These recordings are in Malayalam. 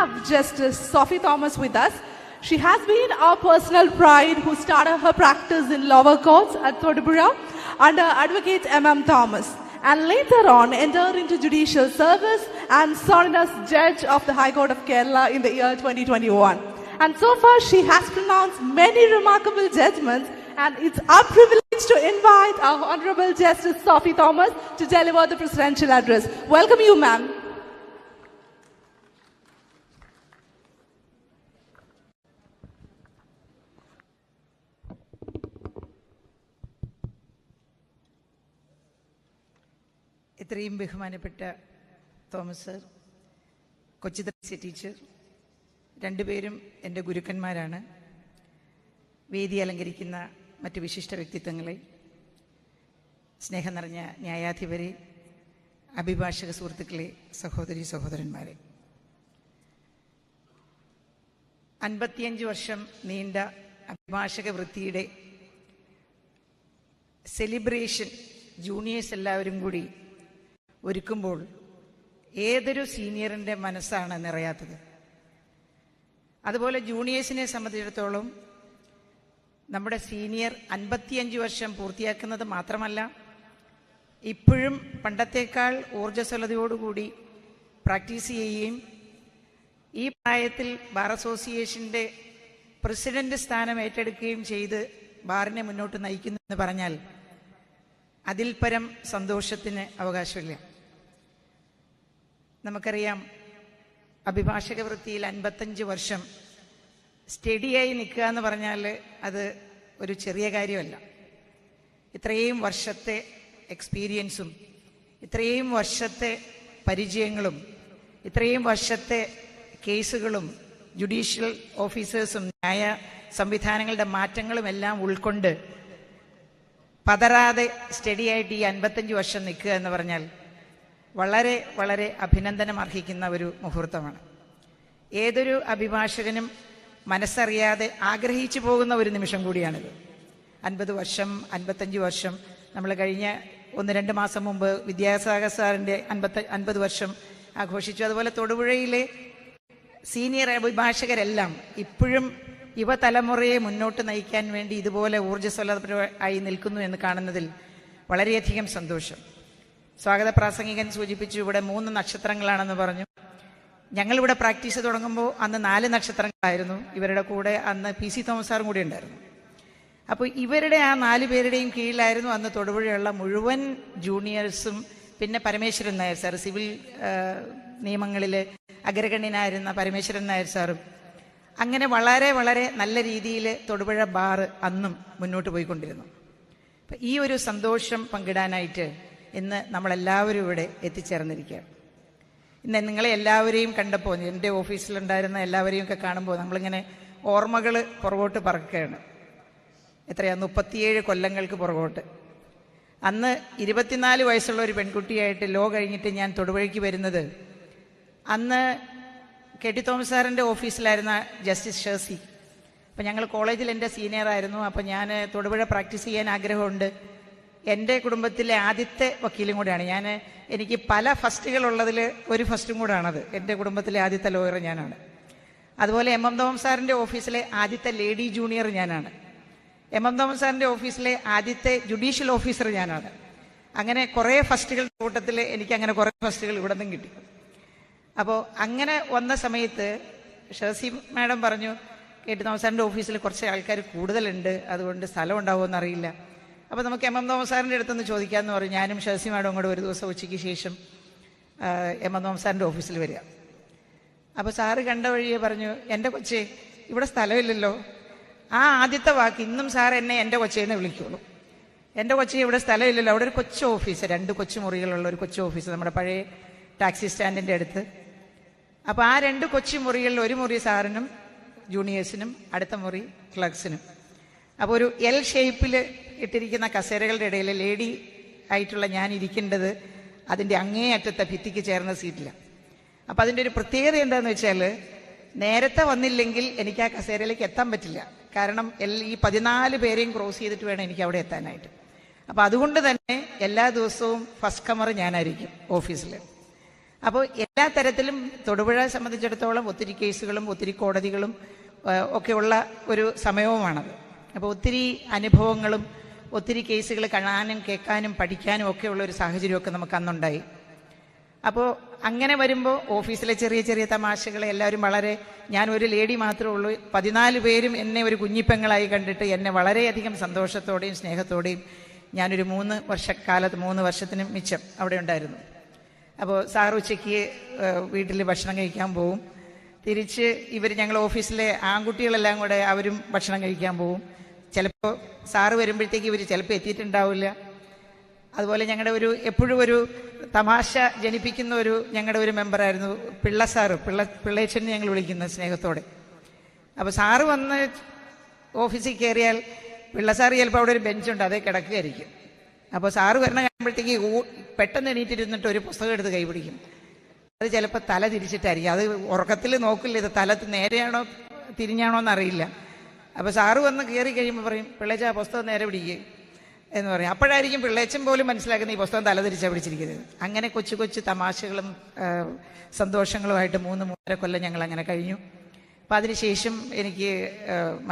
have Justice Sophie Thomas with us. She has been our personal pride who started her practice in lower courts at Thodupuzha under Advocate M.M. Thomas and later on entered into judicial service and served as judge of the High Court of Kerala in the year 2021. And so far she has pronounced many remarkable judgments and it's our privilege to invite our Honorable Justice Sophie Thomas to deliver the presidential address. Welcome you, ma'am. ഇത്രയും ബഹുമാനപ്പെട്ട തോമസ് സർ കൊച്ചി ദൃശ്യ ടീച്ചർ രണ്ടുപേരും എന്റെ ഗുരുക്കന്മാരാണ്. വേദി അലങ്കരിക്കുന്ന മറ്റ് വിശിഷ്ട വ്യക്തിത്വങ്ങളെ സ്നേഹം നിറഞ്ഞ ന്യായാധിപരെ അഭിഭാഷക സുഹൃത്തുക്കളെ സഹോദരി സഹോദരന്മാരെ. അൻപത്തിയഞ്ച് വർഷം നീണ്ട അഭിഭാഷക വൃത്തിയുടെ സെലിബ്രേഷൻ ജൂനിയേഴ്സ് എല്ലാവരും കൂടി ഒരുക്കുമ്പോൾ ഏതൊരു സീനിയറിന്റെ മനസ്സാണ് നിറയാത്തത്. അതുപോലെ ജൂനിയേഴ്സിനെ സംബന്ധിച്ചിടത്തോളം നമ്മുടെ സീനിയർ അൻപത്തിയഞ്ച് വർഷം പൂർത്തിയാക്കുന്നത് മാത്രമല്ല ഇപ്പോഴും പണ്ടത്തേക്കാൾ ഊർജസ്വലതയോടുകൂടി പ്രാക്ടീസ് ചെയ്യുകയും ഈ പ്രായത്തിൽ ബാർ അസോസിയേഷന്റെ പ്രസിഡന്റ് സ്ഥാനം ഏറ്റെടുക്കുകയും ചെയ്ത് ബാറിനെ മുന്നോട്ട് നയിക്കുന്നു എന്ന് പറഞ്ഞാൽ അതിൽ പരം സന്തോഷത്തിന് അവകാശമില്ല. നമുക്കറിയാം. അഭിഭാഷക വൃത്തിയിൽ അൻപത്തഞ്ച് വർഷം സ്റ്റഡിയായി നിൽക്കുക എന്ന് പറഞ്ഞാൽ അത് ഒരു ചെറിയ കാര്യമല്ല. ഇത്രയും വർഷത്തെ എക്സ്പീരിയൻസും ഇത്രയും വർഷത്തെ പരിചയങ്ങളും ഇത്രയും വർഷത്തെ കേസുകളും ജുഡീഷ്യൽ ഓഫീസേഴ്സും ന്യായ സംവിധാനങ്ങളുടെ മാറ്റങ്ങളും എല്ലാം ഉൾക്കൊണ്ട് പതറാതെ സ്റ്റഡിയായിട്ട് ഈ അൻപത്തഞ്ച് വർഷം നിൽക്കുക എന്ന് പറഞ്ഞാൽ വളരെ വളരെ അഭിനന്ദനം അർഹിക്കുന്ന ഒരു മുഹൂർത്തമാണ്. ഏതൊരു അഭിഭാഷകനും മനസ്സറിയാതെ ആഗ്രഹിച്ചു പോകുന്ന ഒരു നിമിഷം കൂടിയാണിത്. അൻപത് വർഷം അൻപത്തഞ്ച് വർഷം നമ്മൾ കഴിഞ്ഞ ഒന്ന് രണ്ട് മാസം മുമ്പ് വിദ്യാസാഗർ സാറിന്റെ അൻപത്ത അൻപത് വർഷം ആഘോഷിച്ചു. അതുപോലെ തൊടുപുഴയിലെ സീനിയർ അഭിഭാഷകരെല്ലാം ഇപ്പോഴും യുവതലമുറയെ മുന്നോട്ട് നയിക്കാൻ വേണ്ടി ഇതുപോലെ ഊർജസ്വലപരമായി നിൽക്കുന്നു എന്ന് കാണുന്നതിൽ വളരെയധികം സന്തോഷം. സ്വാഗത പ്രാസംഗികൻ സൂചിപ്പിച്ചു ഇവിടെ മൂന്ന് നക്ഷത്രങ്ങളാണെന്ന് പറഞ്ഞു. ഞങ്ങളിവിടെ പ്രാക്ടീസ് തുടങ്ങുമ്പോൾ അന്ന് നാല് നക്ഷത്രങ്ങളായിരുന്നു. ഇവരുടെ കൂടെ അന്ന് പി സി തോമസ് സാറും കൂടി ഉണ്ടായിരുന്നു. അപ്പോൾ ഇവരുടെ ആ നാല് പേരുടെയും കീഴിലായിരുന്നു അന്ന് തൊടുപുഴയുള്ള മുഴുവൻ ജൂനിയേഴ്സും പിന്നെ പരമേശ്വരൻ നായർ സാർ സിവിൽ നിയമങ്ങളിൽ അഗ്രഗണ്യനായിരുന്ന പരമേശ്വരൻ നായർ സാറും. അങ്ങനെ വളരെ വളരെ നല്ല രീതിയിൽ തൊടുപുഴ ബാർ അന്നും മുന്നോട്ട് പോയിക്കൊണ്ടിരുന്നു. ഈ ഒരു സന്തോഷം പങ്കിടാനായിട്ട് ഇന്ന് നമ്മളെല്ലാവരും ഇവിടെ എത്തിച്ചേർന്നിരിക്കുകയാണ്. ഇന്ന് നിങ്ങളെ എല്ലാവരെയും കണ്ടപ്പോൾ എന്റെ ഓഫീസിലുണ്ടായിരുന്ന എല്ലാവരെയും ഒക്കെ കാണുമ്പോൾ നമ്മളിങ്ങനെ ഓർമ്മകൾ പുറകോട്ട് പറക്കുകയാണ്. എത്രയാ? മുപ്പത്തിയേഴ് കൊല്ലങ്ങൾക്ക് പുറകോട്ട്. അന്ന് ഇരുപത്തിനാല് വയസ്സുള്ള ഒരു പെൺകുട്ടിയായിട്ട് ലോ കഴിഞ്ഞിട്ട് ഞാൻ തൊടുവഴിക്ക് വരുന്നത് അന്ന് കെ ടി തോമസ് സാറിന്റെ ഓഫീസിലായിരുന്ന ജസ്റ്റിസ് ഷേഴ്സി അപ്പം ഞങ്ങൾ കോളേജിൽ എന്റെ സീനിയറായിരുന്നു. അപ്പം ഞാൻ തൊടുപുഴ പ്രാക്ടീസ് ചെയ്യാൻ ആഗ്രഹമുണ്ട്. എന്റെ കുടുംബത്തിലെ ആദ്യത്തെ വക്കീലും കൂടെയാണ്. ഞാൻ എനിക്ക് പല ഫസ്റ്റുകളുള്ളതിൽ ഒരു ഫസ്റ്റും കൂടാണത്. എന്റെ കുടുംബത്തിലെ ആദ്യത്തെ ലോയർ ഞാനാണ്. അതുപോലെ എം എം തോമസ് സാറിന്റെ ഓഫീസിലെ ആദ്യത്തെ ലേഡി ജൂനിയർ ഞാനാണ്. എം എം തോമസ് സാറിന്റെ ഓഫീസിലെ ആദ്യത്തെ ജുഡീഷ്യൽ ഓഫീസർ ഞാനാണ്. അങ്ങനെ കുറേ ഫസ്റ്റുകൾ കൂട്ടത്തിൽ എനിക്ക് അങ്ങനെ കുറേ ഫസ്റ്റുകൾ ഇവിടെ നിന്നും കിട്ടി. അപ്പോൾ അങ്ങനെ വന്ന സമയത്ത് ഷേസി മാഡം പറഞ്ഞു കേട്ട് തോമസ് സാറിന്റെ ഓഫീസിൽ കുറച്ച് ആൾക്കാർ കൂടുതലുണ്ട്. അതുകൊണ്ട് സ്ഥലം ഉണ്ടാവുമോ അറിയില്ല അപ്പോൾ നമുക്ക് എം എം തോമസ് സാറിന്റെ അടുത്തൊന്ന് ചോദിക്കാമെന്ന് പറഞ്ഞു. ഞാനും ശശി മാഡം കൂടെ ഒരു ദിവസം ഉച്ചയ്ക്ക് ശേഷം എം എം തോമസ് സാറിന്റെ ഓഫീസിൽ വരിക. അപ്പോൾ സാറ് കണ്ട വഴിയെ പറഞ്ഞു എന്റെ കൊച്ചേ ഇവിടെ സ്ഥലമില്ലല്ലോ. ആ ആദ്യത്തെ വാക്ക് ഇന്നും സാർ എന്നെ എന്റെ കൊച്ചേന്ന് വിളിക്കുള്ളൂ. എന്റെ കൊച്ചി ഇവിടെ സ്ഥലമില്ലല്ലോ. അവിടെ ഒരു കൊച്ചു ഓഫീസ് രണ്ട് കൊച്ചു മുറികളുള്ള ഒരു കൊച്ചു ഓഫീസ് നമ്മുടെ പഴയ ടാക്സി സ്റ്റാൻഡിന്റെ അടുത്ത്. അപ്പോൾ ആ രണ്ട് കൊച്ചു മുറികളിൽ ഒരു മുറി സാറിനും ജൂനിയേഴ്സിനും അടുത്ത മുറി ക്ലർക്സിനും. അപ്പോൾ ഒരു എൽ ഷേപ്പിൽ ഇട്ടിരിക്കുന്ന കസേരകളുടെ ഇടയിൽ ലേഡി ആയിട്ടുള്ള ഞാൻ ഇരിക്കേണ്ടത് അതിന്റെ അങ്ങേയറ്റത്തെ ഭിത്തിക്ക് ചേർന്ന സീറ്റിലാണ് അപ്പോൾ അതിന്റെ ഒരു പ്രത്യേകത എന്താണെന്ന് വെച്ചാൽ നേരത്തെ വന്നില്ലെങ്കിൽ എനിക്ക് ആ കസേരയിലേക്ക് എത്താൻ പറ്റില്ല. കാരണം എൽ- ഈ പതിനാല് പേരെയും ക്രോസ് ചെയ്തിട്ട് വേണം എനിക്ക് അവിടെ എത്താനായിട്ട്. അപ്പോൾ അതുകൊണ്ട് തന്നെ എല്ലാ ദിവസവും ഫസ്റ്റ് കമർ ഞാനായിരിക്കും ഓഫീസിൽ അപ്പോൾ എല്ലാ തരത്തിലും തൊടുപുഴ സംബന്ധിച്ചിടത്തോളം ഒത്തിരി കേസുകളും ഒത്തിരി കോടതികളും ഒക്കെയുള്ള ഒരു സമയവുമാണത്. അപ്പോൾ ഒത്തിരി അനുഭവങ്ങളും ഒത്തിരി കേസുകൾ കാണാനും കേൾക്കാനും പഠിക്കാനും ഒക്കെ ഉള്ള ഒരു സാഹചര്യമൊക്കെ നമുക്ക് അന്നുണ്ടായി. അപ്പോൾ അങ്ങനെ വരുമ്പോൾ ഓഫീസിലെ ചെറിയ ചെറിയ തമാശകൾ എല്ലാവരും വളരെ ഞാൻ ഒരു ലേഡി മാത്രമേ ഉള്ളൂ പതിനാല് പേരും എന്നെ ഒരു കുഞ്ഞിപ്പെങ്ങളായി കണ്ടിട്ട് എന്നെ വളരെയധികം സന്തോഷത്തോടെയും സ്നേഹത്തോടെയും ഞാനൊരു മൂന്ന് വർഷക്കാലത്ത് മൂന്ന് വർഷത്തിന് മിച്ചം അവിടെ ഉണ്ടായിരുന്നു. അപ്പോൾ സാർ ഉച്ചയ്ക്ക് വീട്ടിൽ ഭക്ഷണം കഴിക്കാൻ പോവും. തിരിച്ച് ഇവർ ഞങ്ങൾ ഓഫീസിലെ ആൺകുട്ടികളെല്ലാം കൂടെ അവരും ഭക്ഷണം കഴിക്കാൻ പോകും ചിലപ്പോൾ സാറ് വരുമ്പോഴത്തേക്ക് ഇവർ ചിലപ്പോൾ എത്തിയിട്ടുണ്ടാവില്ല. അതുപോലെ ഞങ്ങളുടെ ഒരു എപ്പോഴും ഒരു തമാശ ജനിപ്പിക്കുന്ന ഒരു ഞങ്ങളുടെ ഒരു മെമ്പറായിരുന്നു പിള്ള സാറ് പിള്ള പിള്ളേച്ചൻ ഞങ്ങൾ വിളിക്കുന്ന സ്നേഹത്തോടെ. അപ്പോൾ സാറ് വന്ന് ഓഫീസിൽ കയറിയാൽ പിള്ള സാറ് ചിലപ്പോൾ അവിടെ ഒരു ബെഞ്ചുണ്ട് അതേ കിടക്കുകയായിരിക്കും അപ്പോൾ സാറ് വരണ കഴിയുമ്പോഴത്തേക്ക് പെട്ടെന്ന് എണീറ്റിരുന്നിട്ട് ഒരു പുസ്തകം എടുത്ത് കൈപിടിക്കും. അത് ചിലപ്പോൾ തല തിരിച്ചിട്ടായിരിക്കും. അത് ഉറക്കത്തിൽ നോക്കില്ല ഇത് തല നേരെയാണോ തിരിഞ്ഞാണോ എന്നറിയില്ല. അപ്പോൾ സാറ് വന്ന് കയറി കഴിയുമ്പോൾ പറയും പിള്ളേച്ച ആ പുസ്തകം നേരെ പിടിക്കുക എന്ന് പറയും. അപ്പോഴായിരിക്കും പിള്ളേച്ചൻ പോലും മനസ്സിലാക്കുന്ന ഈ പുസ്തകം തല തിരിച്ചാണ് പിടിച്ചിരിക്കുന്നത്. അങ്ങനെ കൊച്ചു കൊച്ചു തമാശകളും സന്തോഷങ്ങളുമായിട്ട് മൂന്ന് മൂന്നര കൊല്ലം ഞങ്ങൾ അങ്ങനെ കഴിഞ്ഞു. അപ്പം അതിനുശേഷം എനിക്ക്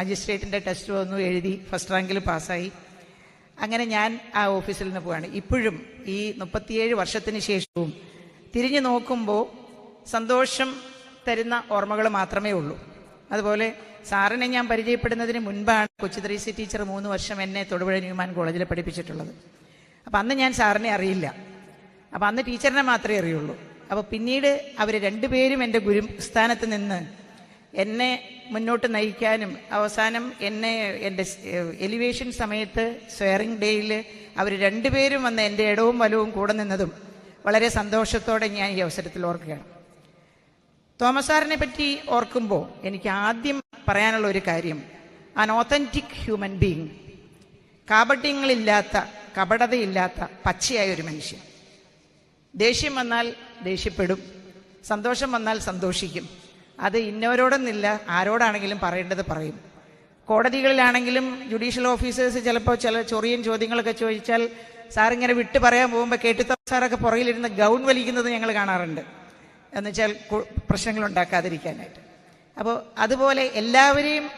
മജിസ്ട്രേറ്റിന്റെ ടെസ്റ്റ് വന്നു എഴുതി ഫസ്റ്റ് റാങ്കിൽ പാസ്സായി. അങ്ങനെ ഞാൻ ആ ഓഫീസിൽ നിന്ന് പോവാണ്. ഇപ്പോഴും ഈ മുപ്പത്തിയേഴ് വർഷത്തിന് ശേഷവും തിരിഞ്ഞു നോക്കുമ്പോൾ സന്തോഷം തരുന്ന ഓർമ്മകൾ മാത്രമേ ഉള്ളൂ. അതുപോലെ സാറിനെ ഞാൻ പരിചയപ്പെടുന്നതിന് മുൻപാണ് കൊച്ചി ത്രീസി ടീച്ചർ മൂന്ന് വർഷം എന്നെ തൊടുപുഴ ന്യൂമാൻ കോളേജിൽ പഠിപ്പിച്ചിട്ടുള്ളത്. അപ്പം അന്ന് ഞാൻ സാറിനെ അറിയില്ല. അപ്പം അന്ന് ടീച്ചറിനെ മാത്രമേ അറിയുള്ളൂ. അപ്പോൾ പിന്നീട് അവർ രണ്ടുപേരും എന്റെ ഗുരു സ്ഥാനത്ത് നിന്ന് എന്നെ മുന്നോട്ട് നയിക്കാനും അവസാനം എന്നെ എന്റെ എലിവേഷൻ സമയത്ത് സ്വയറിംഗ് ഡേയിൽ അവർ രണ്ടുപേരും വന്ന് എന്റെ ഇടവും വലവും കൂടെ നിന്നതും വളരെ സന്തോഷത്തോടെ ഞാൻ ഈ അവസരത്തിൽ ഓർക്കുകയാണ്. തോമസ് സാറിനെ പറ്റി ഓർക്കുമ്പോൾ എനിക്ക് ആദ്യം പറയാനുള്ള ഒരു കാര്യം ആൻ ഓത്തന്റിക് ഹ്യൂമൻ ബീങ് കാപട്യങ്ങളില്ലാത്ത കപടതയില്ലാത്ത പച്ചയായ ഒരു മനുഷ്യൻ. ദേഷ്യം വന്നാൽ ദേഷ്യപ്പെടും സന്തോഷം വന്നാൽ സന്തോഷിക്കും. അത് ഇന്നവരോടൊന്നില്ല ആരോടാണെങ്കിലും പറയേണ്ടത് പറയും. കോടതികളിലാണെങ്കിലും ജുഡീഷ്യൽ ഓഫീസേഴ്സ് ചിലപ്പോൾ ചില ചൊറിയൻ ചോദ്യങ്ങളൊക്കെ ചോദിച്ചാൽ സാർ ഇങ്ങനെ വിട്ട് പറയാൻ പോകുമ്പോൾ കേട്ടിത്ത സാറൊക്കെ പുറകിലിരുന്ന് ഗൗൺ വലിക്കുന്നത് ഞങ്ങൾ കാണാറുണ്ട്. എന്ന് വെച്ചാൽ പ്രശ്നങ്ങൾ ഉണ്ടാക്കാതിരിക്കാനായിട്ട്. അപ്പോൾ അതുപോലെ എല്ലാവരെയും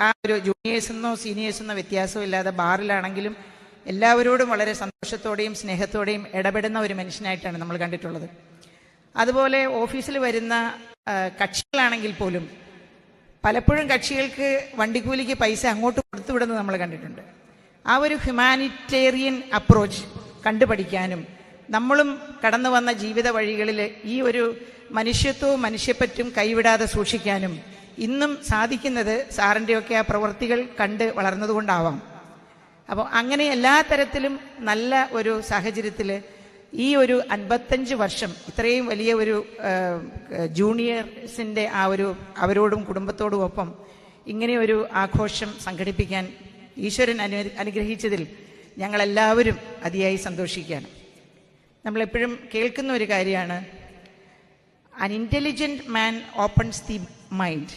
ആ- ഒരു ജൂനിയേഴ്സെന്നോ സീനിയേഴ്സെന്നോ വ്യത്യാസവും ഇല്ലാതെ ബാറിലാണെങ്കിലും എല്ലാവരോടും വളരെ സന്തോഷത്തോടെയും സ്നേഹത്തോടെയും ഇടപെടുന്ന ഒരു മനുഷ്യനായിട്ടാണ് നമ്മൾ കണ്ടിട്ടുള്ളത്. അതുപോലെ ഓഫീസിൽ വരുന്ന കക്ഷികളാണെങ്കിൽ പോലും പലപ്പോഴും കക്ഷികൾക്ക് വണ്ടിക്കൂലിക്ക് പൈസ അങ്ങോട്ട് കൊടുത്തുവിടുന്നത് നമ്മൾ കണ്ടിട്ടുണ്ട്. ആ ഒരു ഹ്യൂമാനിറ്റേറിയൻ അപ്രോച്ച് കണ്ടുപഠിക്കാനും നമ്മളും കടന്നു വന്ന ജീവിത വഴികളിൽ ഈ ഒരു മനുഷ്യത്വവും മനുഷ്യപ്പറ്റും കൈവിടാതെ സൂക്ഷിക്കാനും ഇന്നും സാധിക്കുന്നത് സാറിന്റെയൊക്കെ ആ പ്രവൃത്തികൾ കണ്ട് വളർന്നതുകൊണ്ടാവാം. അപ്പോൾ അങ്ങനെ എല്ലാ തരത്തിലും നല്ല ഒരു സാഹചര്യത്തിൽ ഈ ഒരു അൻപത്തഞ്ച് വർഷം ഇത്രയും വലിയ ഒരു ജൂനിയേഴ്സിന്റെ ആ ഒരു അവരോടും കുടുംബത്തോടും ഒപ്പം ഇങ്ങനെ ഒരു ആഘോഷം സംഘടിപ്പിക്കാൻ ഈശ്വരൻ അനു അനുഗ്രഹിച്ചതിൽ ഞങ്ങളെല്ലാവരും അതിയായി സന്തോഷിക്കുകയാണ്. നമ്മളെപ്പോഴും കേൾക്കുന്ന ഒരു കാര്യമാണ് an intelligent man opens the mind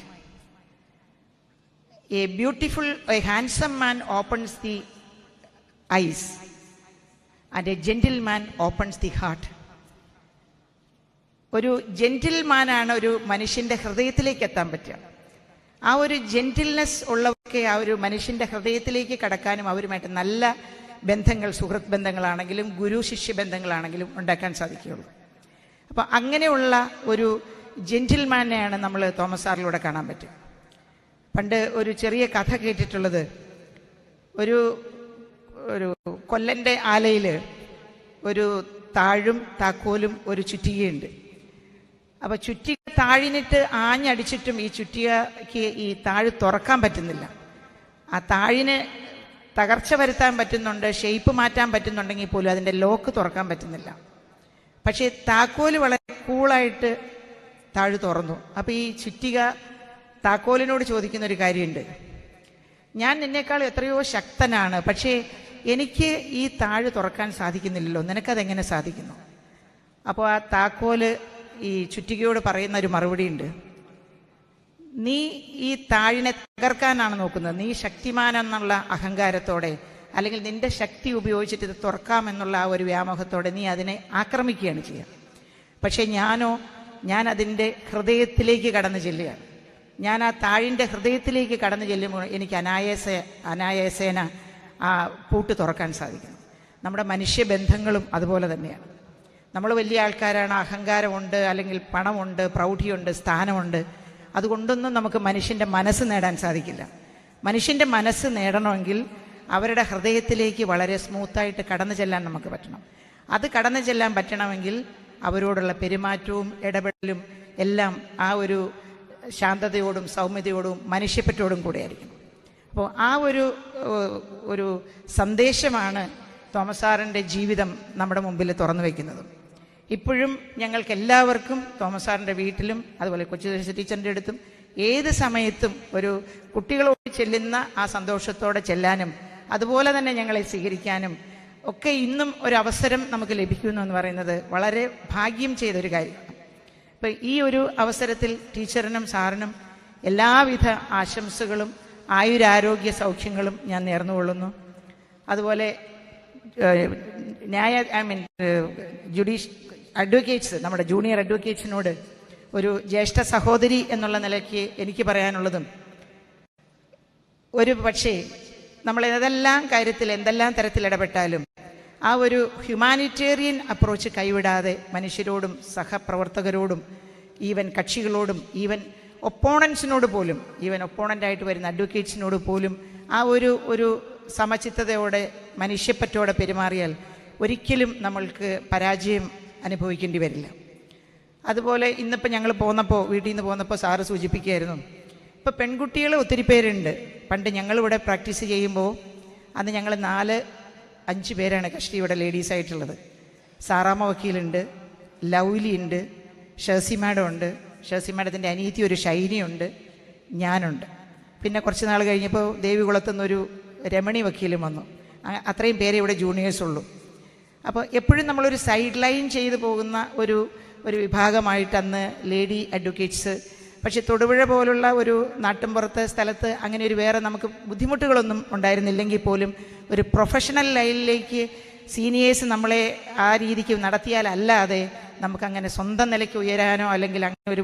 a beautiful a handsome man opens the eyes and a gentleman opens the heart ഒരു ജെന്റിൽ മാനാണ് ഒരു മനുഷ്യന്റെ ഹൃദയത്തിലേക്ക് എത്താൻ പറ്റുക. ആ ഒരു ജെന്റിൽനെസ് ഉള്ളവർക്ക് ആ ഒരു മനുഷ്യന്റെ ഹൃദയത്തിലേക്ക് കടക്കാനും അവരുമായിട്ട് നല്ല ബന്ധങ്ങൾ സുഹൃത്ത് ബന്ധങ്ങളാണെങ്കിലും ഗുരു ശിഷ്യ ബന്ധങ്ങളാണെങ്കിലും ഉണ്ടാക്കാൻ സാധിക്കുകയുള്ളൂ. അപ്പോൾ അങ്ങനെയുള്ള ഒരു ജെന്റിൽമാനെയാണ് നമ്മൾ തോമസ് സാറിലൂടെ കാണാൻ പറ്റും. പണ്ട് ഒരു ചെറിയ കഥ കേട്ടിട്ടുള്ളത് ഒരു ഒരു കൊല്ലന്റെ ആലയിൽ ഒരു താഴും താക്കോലും ഒരു ചുറ്റികയുണ്ട്. അപ്പൊ ചുറ്റിക താഴിനിട്ട് ആഞ്ഞടിച്ചിട്ടും ഈ ചുറ്റികയ്ക്ക് ഈ താഴ് തുറക്കാൻ പറ്റുന്നില്ല. ആ താഴിന് തകർച്ച വരുത്താൻ പറ്റുന്നുണ്ട് ഷേപ്പ് മാറ്റാൻ പറ്റുന്നുണ്ടെങ്കിൽ പോലും അതിന്റെ ലോക്ക് തുറക്കാൻ പറ്റുന്നില്ല. പക്ഷേ താക്കോൽ വളരെ കൂളായിട്ട് താഴ് തുറന്നു. അപ്പോൾ ഈ ചുറ്റിക താക്കോലിനോട് ചോദിക്കുന്ന ഒരു കാര്യമുണ്ട്. ഞാൻ നിന്നേക്കാൾ എത്രയോ ശക്തനാണ് പക്ഷേ എനിക്ക് ഈ താഴ് തുറക്കാൻ സാധിക്കുന്നില്ലല്ലോ. നിനക്കതെങ്ങനെ സാധിക്കുന്നു? അപ്പോൾ ആ താക്കോൽ ഈ ചുറ്റികയോട് പറയുന്ന ഒരു മറുപടിയുണ്ട്. നീ ഈ താഴിനെ തകർക്കാനാണ് നോക്കുന്നത്. നീ ശക്തിമാൻ എന്നുള്ള അഹങ്കാരത്തോടെ അല്ലെങ്കിൽ നിന്റെ ശക്തി ഉപയോഗിച്ചിട്ട് ഇത് തുറക്കാമെന്നുള്ള ആ ഒരു വ്യാമോഹത്തോടെ നീ അതിനെ ആക്രമിക്കുകയാണ് ചെയ്യുക. പക്ഷേ ഞാനോ ഞാൻ അതിന്റെ ഹൃദയത്തിലേക്ക് കടന്നു ചെല്ലുകയാണ്. ഞാൻ ആ താഴിന്റെ ഹൃദയത്തിലേക്ക് കടന്നു ചെല്ലുമ്പോൾ എനിക്ക് അനായാസ അനായാസേന ആ പൂട്ട് തുറക്കാൻ സാധിക്കുന്നു. നമ്മുടെ മനുഷ്യബന്ധങ്ങളും അതുപോലെ തന്നെയാണ്. നമ്മൾ വലിയ ആൾക്കാരാണ് അഹങ്കാരമുണ്ട് അല്ലെങ്കിൽ പണമുണ്ട് പ്രൗഢിയുണ്ട് സ്ഥാനമുണ്ട്. അതുകൊണ്ടൊന്നും നമുക്ക് മനുഷ്യന്റെ മനസ്സ് നേടാൻ സാധിക്കില്ല. മനുഷ്യന്റെ മനസ്സ് നേടണമെങ്കിൽ അവരുടെ ഹൃദയത്തിലേക്ക് വളരെ സ്മൂത്തായിട്ട് കടന്നു ചെല്ലാൻ നമുക്ക് പറ്റണം. അത് കടന്നു ചെല്ലാൻ പറ്റണമെങ്കിൽ അവരോടുള്ള പെരുമാറ്റവും ഇടപെടലും എല്ലാം ആ ഒരു ശാന്തതയോടും സൗമ്യതയോടും മനുഷ്യപ്പറ്റോടും കൂടെയായിരിക്കും. അപ്പോൾ ആ ഒരു ഒരു സന്ദേശമാണ് തോമസ് സാറിന്റെ ജീവിതം നമ്മുടെ മുമ്പിൽ തുറന്നു വയ്ക്കുന്നതും. ഇപ്പോഴും ഞങ്ങൾക്ക് എല്ലാവർക്കും തോമസ് സാറിന്റെ വീട്ടിലും അതുപോലെ കൊച്ചു ടീച്ചറിന്റെ അടുത്തും ഏത് സമയത്തും ഒരു കുട്ടികളോട് ചെല്ലുന്ന ആ സന്തോഷത്തോടെ ചെല്ലാനും അതുപോലെ തന്നെ ഞങ്ങളെ സ്വീകരിക്കാനും ഒക്കെ ഇന്നും ഒരു അവസരം നമുക്ക് ലഭിക്കുന്നു എന്ന് പറയുന്നത് വളരെ ഭാഗ്യം ചെയ്തൊരു കാര്യമാണ്. അപ്പം ഈ ഒരു അവസരത്തിൽ ടീച്ചറിനും സാറിനും എല്ലാവിധ ആശംസകളും ആയുരാരോഗ്യ സൗഖ്യങ്ങളും ഞാൻ നേർന്നുകൊള്ളുന്നു. അതുപോലെ ന്യായ ഐ മീൻ ജുഡീഷ് അഡ്വക്കേറ്റ്സ് നമ്മുടെ ജൂനിയർ അഡ്വക്കേറ്റ്സിനോട് ഒരു ജ്യേഷ്ഠ സഹോദരി എന്നുള്ള നിലയ്ക്ക് എനിക്ക് പറയാനുള്ളതും ഒരു പക്ഷേ നമ്മൾ ഏതെല്ലാം കാര്യത്തിൽ എന്തെല്ലാം തരത്തിൽ ഇടപെട്ടാലും ആ ഒരു ഹ്യൂമാനിറ്റേറിയൻ അപ്രോച്ച് കൈവിടാതെ മനുഷ്യരോടും സഹപ്രവർത്തകരോടും ഈവൻ കക്ഷികളോടും ഈവൻ ഒപ്പോണൻസിനോട് പോലും ഈവൻ ഒപ്പോണന്റായിട്ട് വരുന്ന അഡ്വക്കേറ്റ്സിനോട് പോലും ആ ഒരു ഒരു സമചിത്തതയോടെ മനുഷ്യപ്പറ്റോടെ പെരുമാറിയാൽ ഒരിക്കലും നമ്മൾക്ക് പരാജയം അനുഭവിക്കേണ്ടി വരില്ല. അതുപോലെ ഇന്നിപ്പോൾ ഞങ്ങൾ പോന്നപ്പോൾ വീട്ടിൽ നിന്ന് പോന്നപ്പോൾ സാറ് സൂചിപ്പിക്കുകയായിരുന്നു ഇപ്പോൾ പെൺകുട്ടികൾ ഒത്തിരി പേരുണ്ട്. പണ്ട് ഞങ്ങളിവിടെ പ്രാക്ടീസ് ചെയ്യുമ്പോൾ അന്ന് ഞങ്ങൾ നാല് അഞ്ച് പേരാണ് കഷ്ടി ഇവിടെ ലേഡീസ് ആയിട്ടുള്ളത് സാറാമ വക്കീലുണ്ട് ലൗലി ഉണ്ട് ഷേസി മാഡം ഉണ്ട്. ഷേസി മാഡത്തിന്റെ അനീതി ഒരു ഷൈനിയുണ്ട് ഞാനുണ്ട്. പിന്നെ കുറച്ച് നാൾ കഴിഞ്ഞപ്പോൾ ദേവികുളത്തുനിന്നൊരു രമണി വക്കീലും വന്നു. അത്രയും പേരെ ഇവിടെ ജൂനിയേഴ്സ് ഉള്ളൂ. അപ്പോൾ എപ്പോഴും നമ്മളൊരു സൈഡ് ലൈൻ ചെയ്തു പോകുന്ന ഒരു ഒരു വിഭാഗമായിട്ട് അന്ന് ലേഡി അഡ്വക്കേറ്റ്സ് പക്ഷേ തൊടുപുഴ പോലുള്ള ഒരു നാട്ടിൻപുറത്തെ സ്ഥലത്ത് അങ്ങനെ ഒരു വേറെ നമുക്ക് ബുദ്ധിമുട്ടുകളൊന്നും ഉണ്ടായിരുന്നില്ലെങ്കിൽ പോലും ഒരു പ്രൊഫഷണൽ ലൈനിലേക്ക് സീനിയേഴ്സ് നമ്മളെ ആ രീതിക്ക് നടത്തിയാലല്ലാതെ നമുക്കങ്ങനെ സ്വന്തം നിലയ്ക്ക് ഉയരാനോ അല്ലെങ്കിൽ അങ്ങനെ ഒരു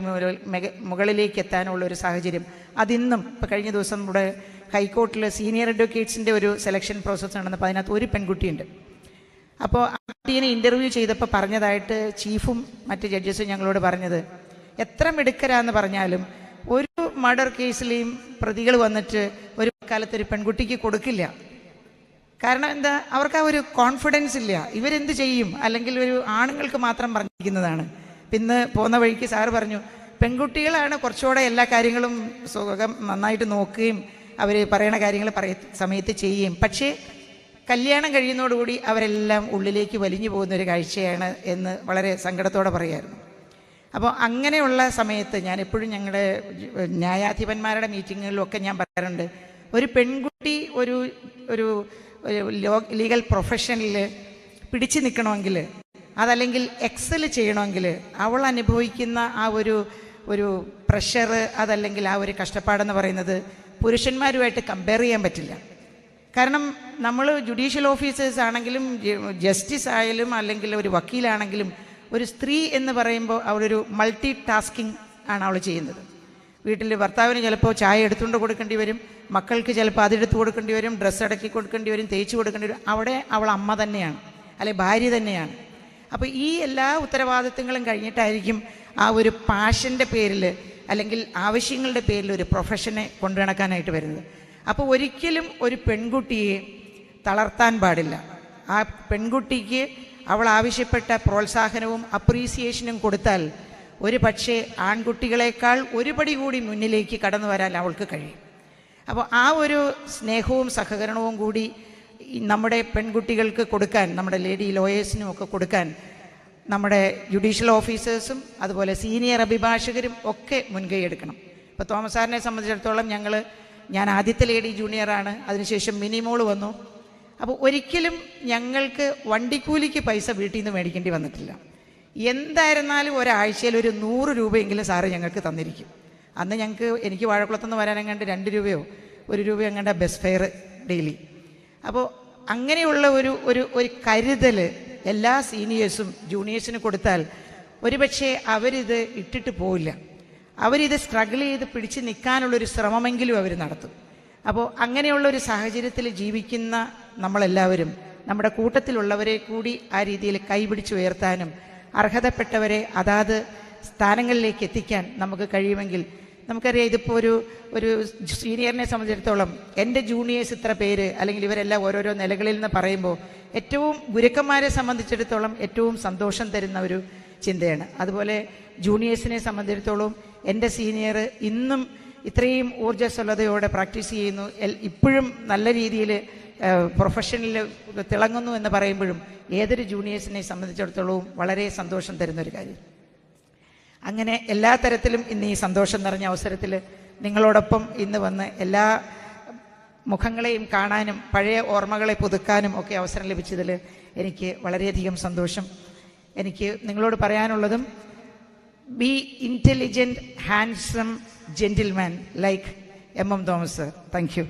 മുകളിലേക്ക് എത്താനോ ഉള്ള ഒരു സാഹചര്യം. അതിന്നും ഇപ്പോൾ കഴിഞ്ഞ ദിവസം ഇവിടെ ഹൈക്കോർട്ടിൽ സീനിയർ അഡ്വക്കേറ്റ്സിന്റെ ഒരു സെലക്ഷൻ പ്രോസസ്സ് നടന്നപ്പോൾ അതിനകത്ത് ഒരു പെൺകുട്ടിയുണ്ട്. അപ്പോൾ ആ ഇന്റർവ്യൂ ചെയ്തപ്പോൾ പറഞ്ഞതായിട്ട് ചീഫും മറ്റ് ജഡ്ജസും ഞങ്ങളോട് പറഞ്ഞത്. എത്ര മിടുക്കരാന്ന് പറഞ്ഞാലും ഒരു മർഡർ കേസിലെയും പ്രതികൾ വന്നിട്ട് ഒരു കാലത്ത് ഒരു പെൺകുട്ടിക്ക് കൊടുക്കില്ല. കാരണം എന്താ? അവർക്ക് ആ ഒരു കോൺഫിഡൻസ് ഇല്ല. ഇവരെന്ത് ചെയ്യും? അല്ലെങ്കിൽ ഒരു ആണുങ്ങൾക്ക് മാത്രം പറഞ്ഞിരിക്കുന്നതാണ്. പിന്നെ പോകുന്ന വഴിക്ക് സാറ് പറഞ്ഞു പെൺകുട്ടികളാണ് കുറച്ചുകൂടെ എല്ലാ കാര്യങ്ങളും സുഖം നന്നായിട്ട് നോക്കുകയും അവർ പറയണ കാര്യങ്ങൾ പറയ സമയത്ത് ചെയ്യുകയും പക്ഷേ കല്യാണം കഴിയുന്നതോടുകൂടി അവരെല്ലാം ഉള്ളിലേക്ക് വലിഞ്ഞു പോകുന്ന ഒരു കാഴ്ചയാണ് എന്ന് വളരെ സങ്കടത്തോടെ പറയായിരുന്നു. അപ്പോൾ അങ്ങനെയുള്ള സമയത്ത് ഞാൻ എപ്പോഴും ഞങ്ങളുടെ ന്യായാധിപന്മാരുടെ മീറ്റിങ്ങുകളിലൊക്കെ ഞാൻ പറയാറുണ്ട് ഒരു പെൺകുട്ടി ഒരു ഒരു ലീഗൽ പ്രൊഫഷനിൽ പിടിച്ചു നിൽക്കണമെങ്കിൽ അതല്ലെങ്കിൽ എക്സൽ ചെയ്യണമെങ്കിൽ അവൾ അനുഭവിക്കുന്ന ആ ഒരു ഒരു പ്രഷർ അതല്ലെങ്കിൽ ആ ഒരു കഷ്ടപ്പാടെന്ന് പറയുന്നത് പുരുഷന്മാരുമായിട്ട് കമ്പയർ ചെയ്യാൻ പറ്റില്ല. കാരണം നമ്മൾ ജുഡീഷ്യൽ ഓഫീസേഴ്സ് ആണെങ്കിലും ജസ്റ്റിസ് ആയാലും അല്ലെങ്കിൽ ഒരു വക്കീലാണെങ്കിലും ഒരു സ്ത്രീ എന്ന് പറയുമ്പോൾ അവളൊരു മൾട്ടി ടാസ്കിങ് ആണ് അവൾ ചെയ്യുന്നത്. വീട്ടിൽ ഭർത്താവിന് ചിലപ്പോൾ ചായ എടുത്തുകൊണ്ട് കൊടുക്കേണ്ടി വരും മക്കൾക്ക് ചിലപ്പോൾ അതെടുത്ത് കൊടുക്കേണ്ടി വരും ഡ്രസ്സ് അടക്കി കൊടുക്കേണ്ടി വരും തേച്ച് കൊടുക്കേണ്ടി വരും. അവിടെ അവൾ അമ്മ തന്നെയാണ് അല്ലെ ഭാര്യ തന്നെയാണ്. അപ്പോൾ ഈ എല്ലാ ഉത്തരവാദിത്തങ്ങളും കഴിഞ്ഞിട്ടായിരിക്കും ആ ഒരു പാഷന്റെ പേരിൽ അല്ലെങ്കിൽ ആവശ്യങ്ങളുടെ പേരിൽ ഒരു പ്രൊഫഷനെ കൊണ്ടു നടക്കാനായിട്ട് വരുന്നത്. അപ്പോൾ ഒരിക്കലും ഒരു പെൺകുട്ടിയെ തളർത്താൻ പാടില്ല. ആ പെൺകുട്ടിക്ക് അവൾ ആവശ്യപ്പെട്ട പ്രോത്സാഹനവും അപ്രീസിയേഷനും കൊടുത്താൽ ഒരു പക്ഷേ ആൺകുട്ടികളെക്കാൾ ഒരുപടി കൂടി മുന്നിലേക്ക് കടന്നു വരാൻ അവൾക്ക് കഴിയും. അപ്പോൾ ആ ഒരു സ്നേഹവും സഹകരണവും കൂടി നമ്മുടെ പെൺകുട്ടികൾക്ക് കൊടുക്കാൻ നമ്മുടെ ലേഡി ലോയേഴ്സിനും ഒക്കെ കൊടുക്കാൻ നമ്മുടെ ജുഡീഷ്യൽ ഓഫീസേഴ്സും അതുപോലെ സീനിയർ അഭിഭാഷകരും ഒക്കെ മുൻകൈ എടുക്കണം. ഇപ്പോൾ തോമസ് സാറിനെ സംബന്ധിച്ചിടത്തോളം ഞങ്ങൾ ഞാൻ ആദ്യത്തെ ലേഡി ജൂനിയറാണ് അതിനുശേഷം മിനിമോൾ വന്നു. അപ്പോൾ ഒരിക്കലും ഞങ്ങൾക്ക് വണ്ടിക്കൂലിക്ക് പൈസ വീട്ടിൽ നിന്ന് മേടിക്കേണ്ടി വന്നിട്ടില്ല. എന്തായിരുന്നാലും ഒരാഴ്ചയിൽ ഒരു നൂറ് രൂപയെങ്കിലും സാറ് ഞങ്ങൾക്ക് തന്നിരിക്കും. അന്ന് ഞങ്ങൾക്ക് എനിക്ക് വാഴക്കുളത്തുനിന്ന് വരാനെങ്ങാണ്ട് രണ്ട് രൂപയോ ഒരു രൂപയോ എങ്ങാണ്ട് ബസ് ഫെയർ ഡെയിലി അപ്പോൾ അങ്ങനെയുള്ള ഒരു ഒരു ഒരു കരുതൽ എല്ലാ സീനിയേഴ്സും ജൂനിയേഴ്സിന് കൊടുത്താൽ ഒരുപക്ഷെ അവരിത് ഇട്ടിട്ട് പോവില്ല. അവരിത് സ്ട്രഗിൾ ചെയ്ത് പിടിച്ച് നിൽക്കാനുള്ളൊരു ശ്രമമെങ്കിലും അവർ നടത്തും. അപ്പോൾ അങ്ങനെയുള്ള ഒരു സാഹചര്യത്തിൽ ജീവിക്കുന്ന നമ്മളെല്ലാവരും നമ്മുടെ കൂട്ടത്തിലുള്ളവരെ കൂടി ആ രീതിയിൽ കൈപിടിച്ച് ഉയർത്താനും അർഹതപ്പെട്ടവരെ അതാത് സ്ഥാനങ്ങളിലേക്ക് എത്തിക്കാൻ നമുക്ക് കഴിയുമെങ്കിൽ നമുക്കറിയാം ഇതിപ്പോൾ ഒരു ഒരു സീനിയറിനെ സംബന്ധിച്ചിടത്തോളം എന്റെ ജൂനിയേഴ്സ് ഇത്ര പേര് അല്ലെങ്കിൽ ഇവരെല്ലാം ഓരോരോ നിലകളിൽ നിന്ന് പറയുമ്പോൾ ഏറ്റവും ഗുരുക്കന്മാരെ സംബന്ധിച്ചിടത്തോളം ഏറ്റവും സന്തോഷം തരുന്ന ഒരു ചിന്തയാണ്. അതുപോലെ ജൂനിയേഴ്സിനെ സംബന്ധിച്ചിടത്തോളം എന്റെ സീനിയർ ഇന്നും ഇത്രയും ഊർജസ്വലതയോടെ പ്രാക്ടീസ് ചെയ്യുന്നു. ഇപ്പോഴും നല്ല രീതിയിൽ പ്രൊഫഷനിൽ തിളങ്ങുന്നു എന്ന് പറയുമ്പോഴും ഏതൊരു ജൂനിയേഴ്സിനെ സംബന്ധിച്ചിടത്തോളവും വളരെ സന്തോഷം തരുന്നൊരു കാര്യം. അങ്ങനെ എല്ലാ തരത്തിലും ഇന്ന് ഈ സന്തോഷം നിറഞ്ഞ അവസരത്തിൽ നിങ്ങളോടൊപ്പം ഇന്ന് വന്ന് എല്ലാ മുഖങ്ങളെയും കാണാനും പഴയ ഓർമ്മകളെ പുതുക്കാനും ഒക്കെ അവസരം ലഭിച്ചതിൽ എനിക്ക് വളരെയധികം സന്തോഷം. എനിക്ക് നിങ്ങളോട് പറയാനുള്ളതും be intelligent, handsome gentleman like M.M. Thomas, sir. Thank you.